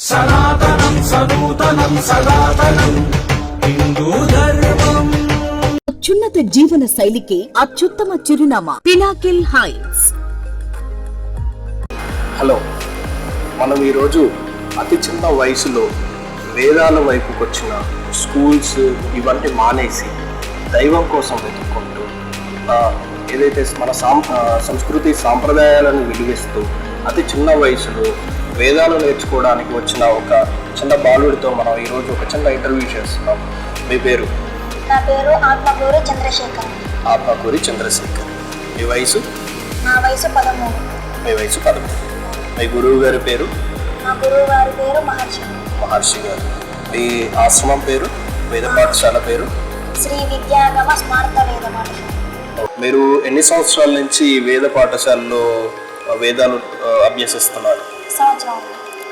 సనాతనం సనూతనం సనాతనం హిందూ ధర్మం. అత్యున్నత జీవన శైలికి అత్యుత్తమ చిరునామా పినాకిల్ హైట్స్. హలో మనం ఈరోజు అతి చిన్న వయసులో వేదాల వైపుకి వచ్చిన స్కూల్స్ ఇవన్నీ మానేసి దైవం కోసం వెతుక్కుంటూ ఏదైతే మన సాం సంస్కృతి సాంప్రదాయాలను విలువిస్తూ అతి చిన్న వయసులో వేదాలు నేర్చుకోవడానికి వచ్చిన ఒక చిన్న బాలుడితో మనం ఈరోజు ఒక చిన్న ఇంటర్వ్యూ చేస్తున్నాం. మీ పేరు? నా పేరు ఆత్మకూరు చంద్రశేఖర్. ఆత్మకూరి చంద్రశేఖర్. మీ వయసు? నా వయసు పదమూడు. మీ వయసు పదమూడు. మీ గురువు గారి పేరు? నా గురువు గారి పేరు మహర్షి. మహర్షి గారు. మీ ఆశ్రమం పేరు? వేద పాఠశాల పేరు? శ్రీ విద్యాగమ స్మార్త వేద పాఠశాల. మీరు ఎన్ని సంవత్సరాల నుంచి వేద పాఠశాలలో వేదాలు అభ్యసిస్తున్నారు?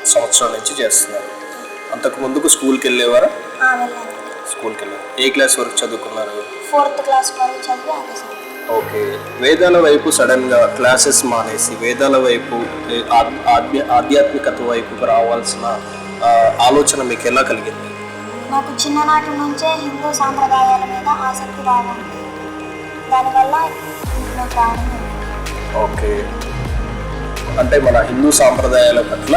సంవత్సరం నుంచి చేస్తున్నారు. అంతకు ముందుకు స్కూల్కి వెళ్ళేవారా? స్కూల్కి వెళ్ళారు? ఏ క్లాస్ వరకు చదువుకున్నారు? ఫోర్త్ క్లాస్ వరకు చదివి ఓకే. వేదాల వైపు సడన్గా క్లాసెస్ మానేసి వేదాల వైపు ఆధ్యాత్మికత వైపుకు రావాల్సిన ఆలోచన మీకు ఎలా కలిగింది? నాకు చిన్ననాటి నుంచే హిందూ సాంప్రదాయాల మీద ఆసక్తి బాగా ఉంది. దానివల్ల. ఓకే. అంటే మన హిందూ సాంప్రదాయాల పట్ల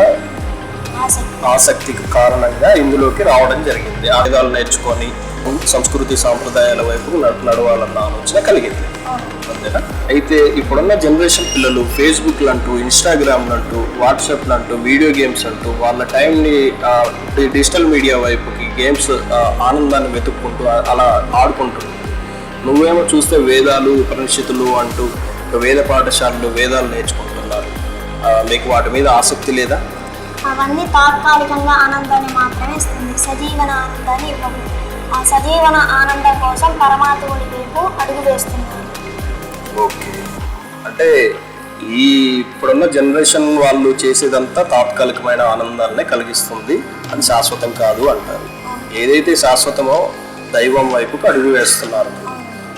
ఆసక్తికి కారణంగా ఇందులోకి రావడం జరిగింది. ఆయుధాలు నేర్చుకొని సంస్కృతి సాంప్రదాయాల వైపు నడ- నడవాలన్న ఆలోచన కలిగింది. అంతేనా? అయితే ఇప్పుడున్న జనరేషన్ పిల్లలు ఫేస్బుక్లు అంటూ ఇన్స్టాగ్రామ్లు అంటూ వాట్సాప్లు అంటూ వీడియో గేమ్స్ అంటూ వాళ్ళ టైంని డిజిటల్ మీడియా వైపుకి గేమ్స్ ఆనందాన్ని వెతుక్కుంటూ అలా ఆడుకుంటున్నారు. నువ్వేమో చూస్తే వేదాలు ఉపనిషత్తులు అంటూ వేద పాఠశాలలు వేదాలు నేర్చుకుంటున్నారు మీకు వాటి మీద ఆసక్తి లేదా? అవన్నీ తాత్కాలికంగా ఆనందాన్ని మాత్రమే ఇస్తుంది. సజీవన ఆనందాన్ని ఇవ్వవు ఆ సజీవన ఆనందం కోసం పరమాత్ముడి వైపు అడుగు వేస్తున్నాను ఓకే. అంటే ఈ ఇప్పుడున్న జనరేషన్ వాళ్ళు చేసేదంతా తాత్కాలికమైన ఆనందాన్ని కలిగిస్తుంది అది శాశ్వతం కాదు అంటారు. ఏదైతే శాశ్వతమో దైవం వైపుకు అడుగు వేస్తున్నారు.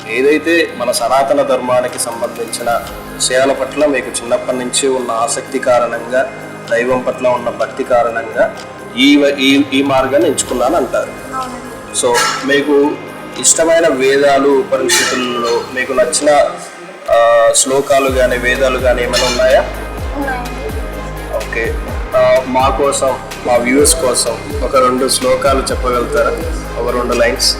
ఏదైతే మన సనాతన ధర్మానికి సంబంధించిన విషయాల పట్ల మీకు చిన్నప్పటి నుంచి ఉన్న ఆసక్తి కారణంగా దైవం పట్ల ఉన్న భక్తి కారణంగా ఈ ఈ ఈ మార్గాన్ని ఎంచుకున్నాను అంటారు. సో మీకు ఇష్టమైన వేదాలు ఉపనిషత్తులలో మీకు నచ్చిన శ్లోకాలు కానీ వేదాలు కానీ ఏమైనా ఉన్నాయా? ఓకే. మా కోసం మా వ్యూవర్స్ కోసం ఒక రెండు శ్లోకాలు చెప్పగలుగుతారా? ఒక రెండు లైన్స్.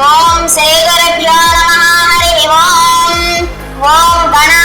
ஓம் சேகர கிலோ நம ஹரி ஓம். ஓம் கணா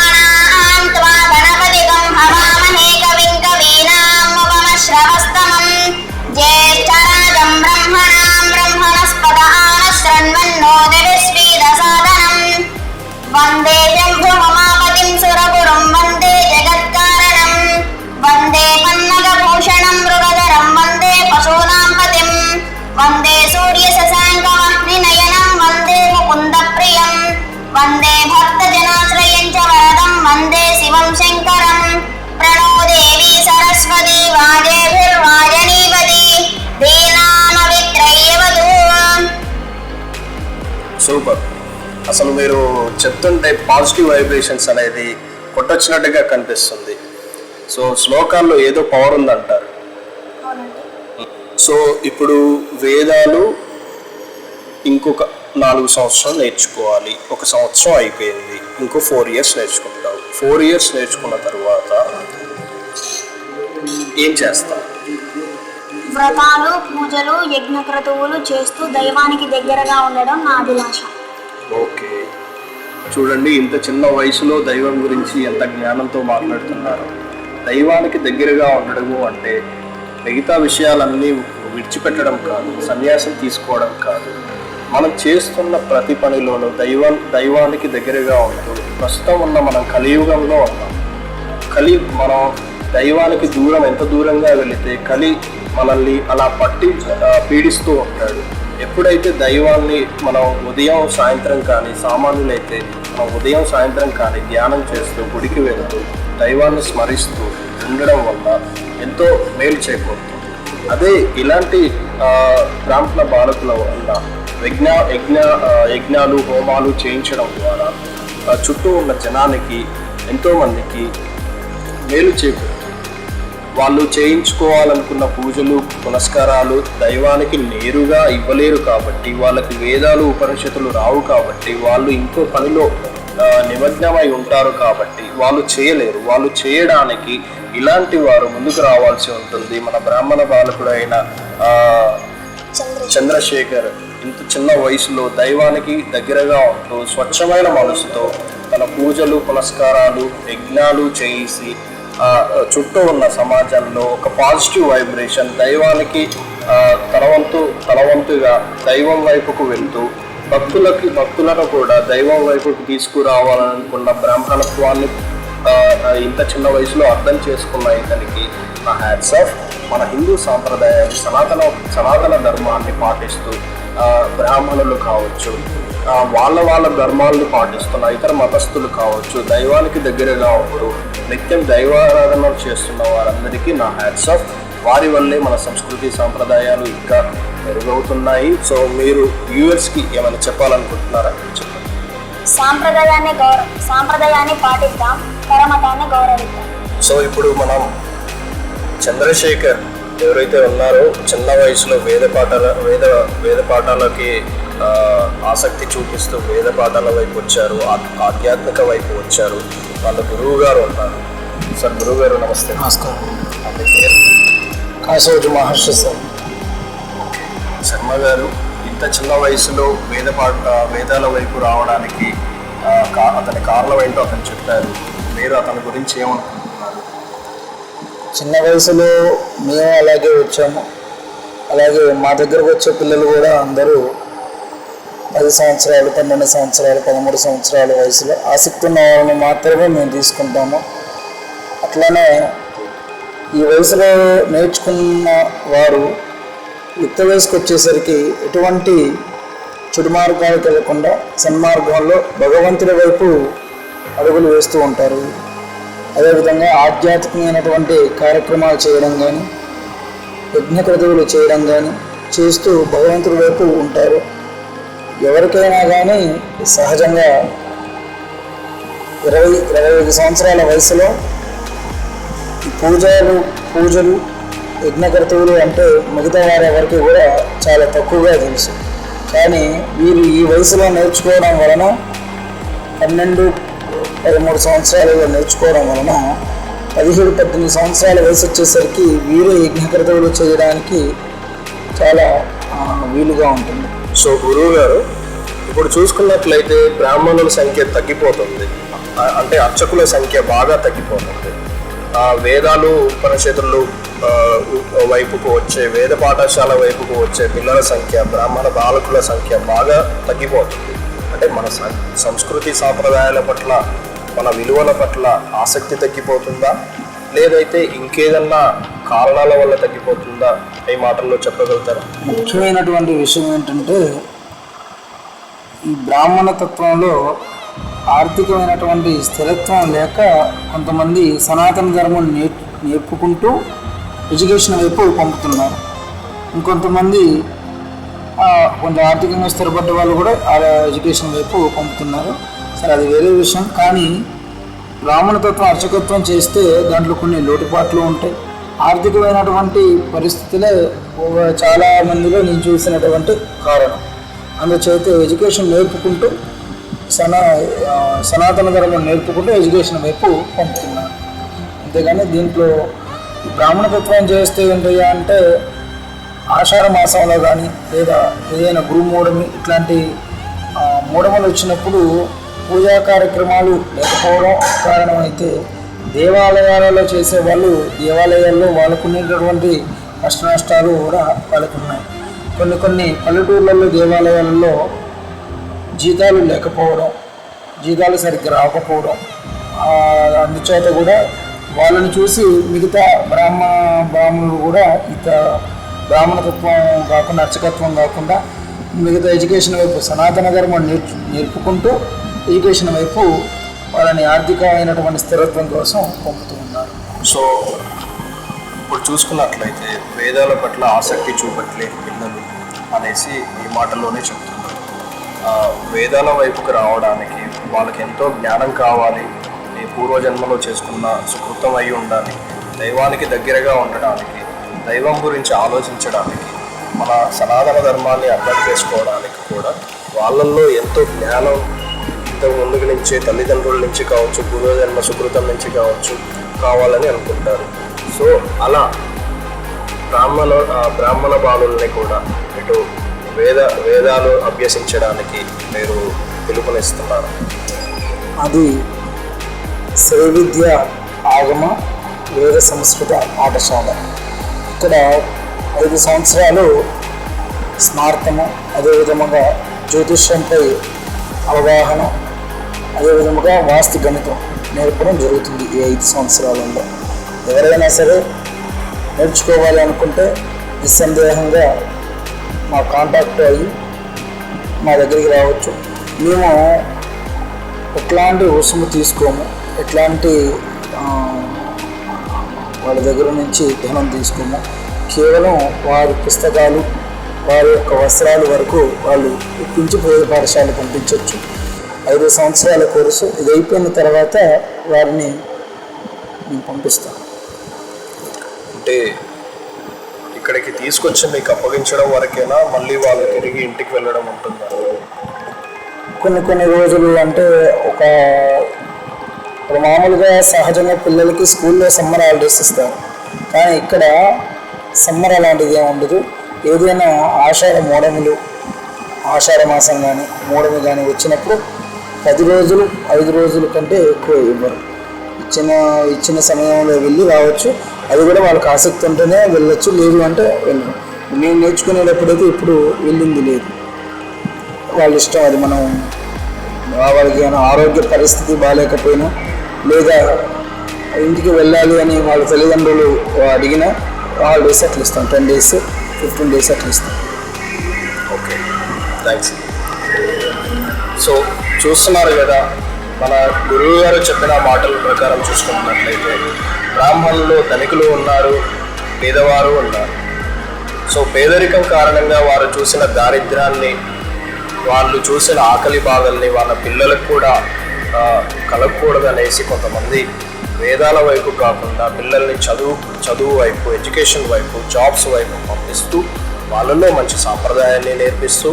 సూపర్. అసలు మీరు చెప్తుంటే పాజిటివ్ వైబ్రేషన్స్ అనేది కొట్టొచ్చినట్టుగా కనిపిస్తుంది. సో శ్లోకాల్లో ఏదో పవర్ ఉందంటారు. సో ఇప్పుడు వేదాలు ఇంకొక నాలుగు సంవత్సరాలు నేర్చుకోవాలి. ఒక సంవత్సరం అయిపోయింది. ఇంకో ఫోర్ ఇయర్స్ నేర్చుకుంటావు ఫోర్ ఇయర్స్ నేర్చుకున్న తర్వాత ఏం చేస్తాం వ్రతాలు పూజలు యజ్ఞక్రతువులు చేస్తూ దైవానికి దగ్గరగా ఉండడం నా అభిలాష. ఓకే. చూడండి ఇంత చిన్న వయసులో దైవం గురించి ఎంత జ్ఞానంతో మాట్లాడుతున్నారు. దైవానికి దగ్గరగా ఉండడము అంటే మిగతా విషయాలన్నీ విడిచిపెట్టడం కాదు సన్యాసం తీసుకోవడం కాదు. మనం చేస్తున్న ప్రతి పనిలోనూ దైవం దైవానికి దగ్గరగా ఉంటూ ప్రస్తుతం ఉన్న మనం కలియుగంలో ఉన్నాం. కలి మనం దైవానికి దూరం ఎంత దూరంగా వెళితే కలి మనల్ని అలా పట్టి పీడిస్తూ ఉంటాడు. ఎప్పుడైతే దైవాన్ని మనం ఉదయం సాయంత్రం కానీ సామాన్యులైతే మనం ఉదయం సాయంత్రం కానీ ధ్యానం చేస్తూ గుడికి వెళ్తూ దైవాన్ని స్మరిస్తూ ఉండడం వల్ల ఎంతో మేలు చేకూరుతుంది. అదే ఇలాంటి ఆ, బాలకుల వల్ల యజ్ఞ యజ్ఞ యజ్ఞాలు హోమాలు చేయించడం ద్వారా చుట్టూ ఉన్న జనానికి ఎంతోమందికి మేలు చేకూరు వాళ్ళు చేయించుకోవాలనుకున్న పూజలు పునస్కారాలు దైవానికి నేరుగా ఇవ్వలేరు కాబట్టి వాళ్ళకి వేదాలు ఉపనిషత్తులు రావు కాబట్టి వాళ్ళు ఇంకో పనిలో నిమగ్నమై ఉంటారు కాబట్టి వాళ్ళు చేయలేరు. వాళ్ళు చేయడానికి ఇలాంటి వారు ముందుకు రావాల్సి ఉంటుంది. మన బ్రాహ్మణ బాలకుడైన చంద్రశేఖర్ ఇంత చిన్న వయసులో దైవానికి దగ్గరగా ఉంటూ స్వచ్ఛమైన మనసుతో తన పూజలు పునస్కారాలు యజ్ఞాలు చేసి చుట్టూ ఉన్న సమాజంలో ఒక పాజిటివ్ వైబ్రేషన్ దైవానికి తలవంతు తలవంతుగా దైవం వైపుకు వెళ్తూ భక్తులకి భక్తులను కూడా దైవం వైపుకు తీసుకురావాలనుకున్న బ్రాహ్మణత్వాన్ని ఇంత చిన్న వయసులో అర్థం చేసుకున్న ఇతనికి నా హ్యాట్స్ ఆఫ్. మన హిందూ సాంప్రదాయాన్ని సనాతన సనాతన ధర్మాన్ని పాటిస్తూ బ్రాహ్మణులు కావచ్చు వాళ్ళ వాళ్ళ ధర్మాలను పాటిస్తున్న ఇతర మతస్థులు కావచ్చు దైవానికి దగ్గరగా ఉంటూ నిత్యం దైవారాధన చేస్తున్న వారందరికీ నా హ్యాట్స్ ఆఫ్ వారి వల్లే మన సంస్కృతి సాంప్రదాయాలు ఇంకా మెరుగవుతున్నాయి. సో మీరు వ్యూవర్స్కి ఏమైనా చెప్పాలనుకుంటున్నారా? చెప్పండి. సాంప్రదాయాన్ని గౌరవ సాంప్రదాయాన్ని పాటిద్దాం పరమతాన్ని గౌరవిద్దాం. సో ఇప్పుడు మనం చంద్రశేఖర్ ఎవరైతే ఉన్నారో చిన్న వయసులో వేద పాఠాల వేద వేద పాఠాలకి ఆసక్తి చూపిస్తూ వేద పాఠాల వైపు వచ్చారు ఆధ్యాత్మిక వైపు వచ్చారు. వాళ్ళ గురువు గారు ఉన్నారు. సార్ గురువు గారు నమస్తే. నమస్కారం. కాశోజు మహర్షి సార్. శర్మ గారు ఇంత చిన్న వయసులో వేద పాఠ వేదాల వైపు రావడానికి అతని కారణం ఏంటో అతను చెప్పారు. మీరు అతని గురించి ఏమనుకుంటున్నారు? చిన్న వయసులో మేము అలాగే వచ్చాము. అలాగే మా దగ్గరకు వచ్చే పిల్లలు కూడా అందరూ పది సంవత్సరాలు పన్నెండు సంవత్సరాలు పదమూడు సంవత్సరాల వయసులో ఆసక్తి ఉన్న వాళ్ళని మాత్రమే మేము తీసుకుంటాము. అట్లానే ఈ వయసులో నేర్చుకున్న వారు యుక్త వయసుకు వచ్చేసరికి ఎటువంటి చెడు మార్గాలకు వెళ్ళకుండా సన్మార్గంలో భగవంతుడి వైపు అడుగులు వేస్తూ ఉంటారు. అదేవిధంగా ఆధ్యాత్మికమైనటువంటి కార్యక్రమాలు చేయడం కానీ యజ్ఞ యజ్ఞక్రతువులు చేయడం కానీ చేస్తూ భగవంతుడి వైపు ఉంటారు. ఎవరికైనా కానీ సహజంగా ఇరవై ఇరవై ఐదు సంవత్సరాల వయసులో పూజలు పూజలు యజ్ఞకర్తవులు అంటే మిగతా వారి ఎవరికి కూడా చాలా తక్కువగా తెలుసు. కానీ వీరు ఈ వయసులో నేర్చుకోవడం వలన పన్నెండు పదమూడు సంవత్సరాలుగా నేర్చుకోవడం వలన పదిహేడు పద్దెనిమిది సంవత్సరాల వయసు వచ్చేసరికి వీరే యజ్ఞకర్తవులు చేయడానికి చాలా వీలుగా ఉంటుంది. సో గురువు గారు ఇప్పుడు చూసుకున్నట్లయితే బ్రాహ్మణుల సంఖ్య తగ్గిపోతుంది. అంటే అర్చకుల సంఖ్య బాగా తగ్గిపోతుంది. ఆ వేదాలు ఉపనిషత్తులు వైపుకు వచ్చే వేద పాఠశాల వైపుకు వచ్చే పిల్లల సంఖ్య బ్రాహ్మణ బాలకుల సంఖ్య బాగా తగ్గిపోతుంది. అంటే మన సంస్కృతి సాంప్రదాయాల పట్ల మన విలువల పట్ల ఆసక్తి తగ్గిపోతుందా? లేదైతే ఇంకేదన్నా కారణాల వల్ల తగ్గిపోతుందా? ఈ మాటల్లో చెప్పగలుగుతారా? ముఖ్యమైనటువంటి విషయం ఏంటంటే ఈ బ్రాహ్మణ తత్వంలో ఆర్థికమైనటువంటి స్థిరత్వం లేక కొంతమంది సనాతన ధర్మం నేర్ నేర్పుకుంటూ ఎడ్యుకేషన్ వైపు పంపుతున్నారు. ఇంకొంతమంది ఆ, కొంచెం ఆర్థికంగా స్థిరపడ్డ వాళ్ళు కూడా ఆ ఎడ్యుకేషన్ వైపు పంపుతున్నారు. సరే అది వేరే విషయం. కానీ బ్రాహ్మణతత్వం అర్చకత్వం చేస్తే దాంట్లో కొన్ని లోటుపాట్లు ఉంటాయి. ఆర్థికమైనటువంటి పరిస్థితులే చాలా మందిలో నేను చూసినటువంటి కారణం. అందుచేత ఎడ్యుకేషన్ నేర్పుకుంటూ సనా సనాతన ధర్మం నేర్పుకుంటూ ఎడ్యుకేషన్ వైపు పంపుతున్నాను అంతేగాని దీంట్లో బ్రాహ్మణతత్వం చేస్తే ఏంటయ్యా అంటే ఆషాఢ మాసంలో కానీ లేదా ఏదైనా గురుమూఢమి ఇట్లాంటి మూఢములు వచ్చినప్పుడు పూజా కార్యక్రమాలు లేకపోవడం కారణమైతే దేవాలయాలలో చేసే వాళ్ళు దేవాలయాల్లో వాళ్ళకు కష్ట నష్టాలు కూడా వాళ్ళకు కొన్ని కొన్ని పల్లెటూర్లలో దేవాలయాలలో జీతాలు లేకపోవడం జీతాలు సరిగ్గా రాకపోవడం అందుచేత కూడా వాళ్ళని చూసి మిగతా బ్రాహ్మణ బ్రాహ్మణులు కూడా ఇత బ్రాహ్మణతత్వం కాకుండా అర్చకత్వం కాకుండా మిగతా ఎడ్యుకేషన్ వైపు సనాతన ధర్మం నేర్చు నేర్పుకుంటూ ఎడ్యుకేషన్ వైపు వాళ్ళని ఆర్థికమైనటువంటి స్థిరత్వం కోసం పంపుతూ ఉన్నారు. సో ఇప్పుడు చూసుకున్నట్లయితే వేదాల పట్ల ఆసక్తి చూపట్లేదు పిల్లలు అనేసి ఈ మాటల్లోనే చెప్తున్నారు. వేదాల వైపుకు రావడానికి వాళ్ళకి ఎంతో జ్ఞానం కావాలి. ఈ పూర్వజన్మలో చేసుకున్న సుకృతం అయి ఉండాలి దైవానికి దగ్గరగా ఉండడానికి దైవం గురించి ఆలోచించడానికి మన సనాతన ధర్మాన్ని అర్థం చేసుకోవడానికి కూడా వాళ్ళల్లో ఎంతో జ్ఞానం ఇంతకు ముందుకు నుంచి తల్లిదండ్రుల నుంచి కావచ్చు పూర్వజన్మ సుకృతం నుంచి కావచ్చు కావాలని అనుకుంటారు. సో అలా బ్రాహ్మణ బ్రాహ్మణ బాలుల్ని కూడా ఇటు వేద వేదాలు అభ్యసించడానికి మీరు పిలుపునిస్తున్నారు. అది శ్రీ విద్య ఆగమ వేద సంస్కృత పాఠశాల. ఇక్కడ ఐదు సంవత్సరాలు స్మార్తము అదేవిధముగా జ్యోతిష్యంపై అవగాహన అదేవిధముగా వాస్తు గణితం నేర్పడం జరుగుతుంది ఈ ఐదు సంవత్సరాలలో. ఎవరైనా సరే నేర్చుకోవాలి అనుకుంటే నిస్సందేహంగా మా కాంటాక్ట్ అయ్యి మా దగ్గరికి రావచ్చు. మేము ఎట్లాంటి రుసుము తీసుకోము ఎట్లాంటి వాళ్ళ దగ్గర నుంచి ధనం తీసుకోము. కేవలం వారి పుస్తకాలు వారి యొక్క వస్త్రాలు వరకు వాళ్ళు ఇప్పించి పేద పాఠశాల పంపించవచ్చు ఐదు సంవత్సరాల కోర్సు. ఇది అయిపోయిన తర్వాత వారిని మేము పంపిస్తాం అంటే ఇక్కడికి తీసుకొచ్చి మీకు అప్పగించడం వరకేనా? మళ్ళీ వాళ్ళు తిరిగి ఇంటికి వెళ్ళడం ఉంటుందా? కొన్ని కొన్ని రోజులు అంటే ఒక మామూలుగా సహజంగా పిల్లలకి స్కూల్లో సమ్మర్ హాలిడేస్ ఇస్తారు. కానీ ఇక్కడ సమ్మర్ అలాంటిది ఏమి ఉండదు. ఏదైనా ఆషాఢ మూడములు ఆషాఢ మాసం కానీ మూడము కానీ వచ్చినప్పుడు పది రోజులు ఐదు రోజుల కంటే ఎక్కువ ఇవ్వరు. ఇచ్చిన ఇచ్చిన సమయంలో వెళ్ళి రావచ్చు. అది కూడా వాళ్ళకి ఆసక్తి ఉంటేనే వెళ్ళొచ్చు లేదు అంటే వెళ్ళరు. నేను నేర్చుకునేటప్పుడైతే ఇప్పుడు వెళ్ళింది లేదు. వాళ్ళ ఇష్టం అది మనం వాళ్ళకి ఏమైనా ఆరోగ్య పరిస్థితి బాగాలేకపోయినా లేదా ఇంటికి వెళ్ళాలి అని వాళ్ళ తల్లిదండ్రులు అడిగినా హాలిడేస్ అట్లా ఇస్తాం టెన్ డేస్ ఫిఫ్టీన్ డేస్ అట్లా ఇస్తాం ఓకే. థ్యాంక్స్ సో చూస్తున్నారు కదా మన గురువు గారు చెప్పిన మాటల ప్రకారం చూసుకున్నట్లయితే బ్రాహ్మణులు ధనికులు ఉన్నారు పేదవారు ఉన్నారు. సో పేదరికం కారణంగా వారు చూసిన దారిద్ర్యాన్ని వాళ్ళు చూసిన ఆకలి బాధల్ని వాళ్ళ పిల్లలకు కూడా కలగకూడదనేసి కొంతమంది వేదాల వైపు కాకుండా పిల్లల్ని చదువు చదువు వైపు ఎడ్యుకేషన్ వైపు జాబ్స్ వైపు పంపిస్తూ వాళ్ళలో మంచి సాంప్రదాయాన్ని నేర్పిస్తూ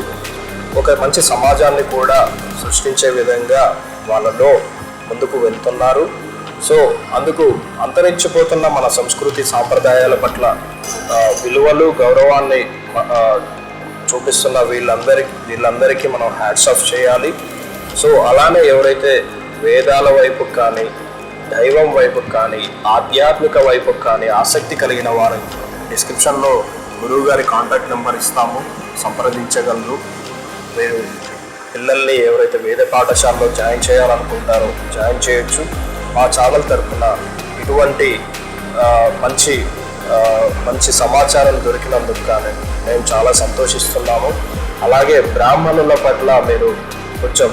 ఒక మంచి సమాజాన్ని కూడా సృష్టించే విధంగా వాళ్ళలో ముందుకు వెళ్తున్నారు. సో అందుకు అంతరించిపోతున్న మన సంస్కృతి సాంప్రదాయాల పట్ల విలువలు గౌరవాన్ని చూపిస్తున్న వీళ్ళందరికీ వీళ్ళందరికీ మనం హ్యాట్స్ ఆఫ్ చేయాలి. సో అలానే ఎవరైతే వేదాల వైపు కానీ దైవం వైపు కానీ ఆధ్యాత్మిక వైపు కానీ ఆసక్తి కలిగిన వారు డిస్క్రిప్షన్లో గురువు గారి కాంటాక్ట్ నెంబర్ ఇస్తాము. సంప్రదించగలరు. మీరు పిల్లల్ని ఎవరైతే వేద పాఠశాలలో జాయిన్ చేయాలనుకుంటారో జాయిన్ చేయొచ్చు. మా ఛానల్ తరఫున ఇటువంటి మంచి మంచి సమాచారం దొరికినందుకు కానీ మేము చాలా సంతోషిస్తున్నాము. అలాగే బ్రాహ్మణుల పట్ల మీరు కొంచెం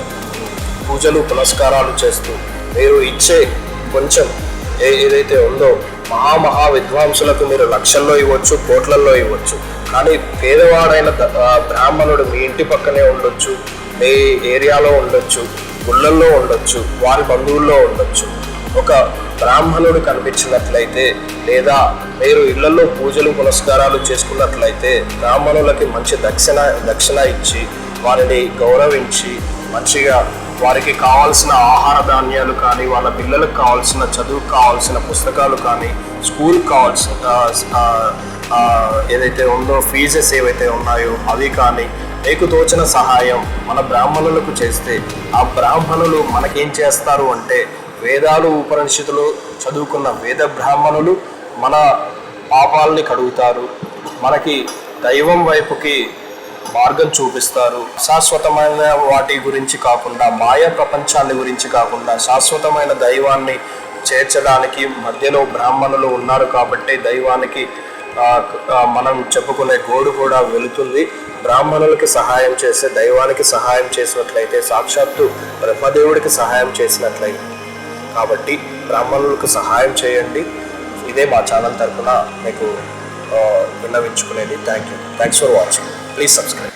పూజలు పునస్కారాలు చేస్తూ మీరు ఇచ్చే కొంచెం ఏ ఏదైతే ఉందో మహామహా విద్వాంసులకు మీరు లక్షల్లో ఇవ్వచ్చు కోట్లల్లో ఇవ్వచ్చు. కానీ పేదవాడైన బ్రాహ్మణుడు మీ ఇంటి పక్కనే ఉండొచ్చు మీ ఏరియాలో ఉండొచ్చు గుళ్ళల్లో ఉండొచ్చు వారి బంధువుల్లో ఉండొచ్చు. ఒక బ్రాహ్మణుడు కనిపించినట్లయితే లేదా మీరు ఇళ్ళలో పూజలు పునస్కారాలు చేసుకున్నట్లయితే బ్రాహ్మణులకి మంచి దక్షిణ దక్షిణ ఇచ్చి వారిని గౌరవించి మంచిగా వారికి కావాల్సిన ఆహార ధాన్యాలు కానీ వాళ్ళ పిల్లలకు కావాల్సిన చదువుకు కావాల్సిన పుస్తకాలు కానీ స్కూల్ కావాల్సిన ఏదైతే ఉందో ఫీజెస్ ఏవైతే ఉన్నాయో అవి కానీ మీకు తోచిన సహాయం మన బ్రాహ్మణులకు చేస్తే ఆ బ్రాహ్మణులు మనకేం చేస్తారు అంటే వేదాలు ఉపనిషత్తులు చదువుకున్న వేద బ్రాహ్మణులు మన పాపాలని కడుగుతారు మనకి దైవం వైపుకి మార్గం చూపిస్తారు. శాశ్వతమైన వాటి గురించి కాకుండా మాయా ప్రపంచాన్ని గురించి కాకుండా శాశ్వతమైన దైవాన్ని చేర్చడానికి మధ్యలో బ్రాహ్మణులు ఉన్నారు కాబట్టి దైవానికి మనం చెప్పుకునే గోడు కూడా వెళుతుంది. బ్రాహ్మణులకి సహాయం చేస్తే దైవానికి సహాయం చేసినట్లయితే సాక్షాత్తు బ్రహ్మదేవుడికి సహాయం చేసినట్లయితే. కాబట్టి బ్రాహ్మణులకు సహాయం చేయండి. ఇదే మా ఛానల్ తరఫున మీకు విన్నవించుకునేది. Thank you thanks for watching. Please subscribe.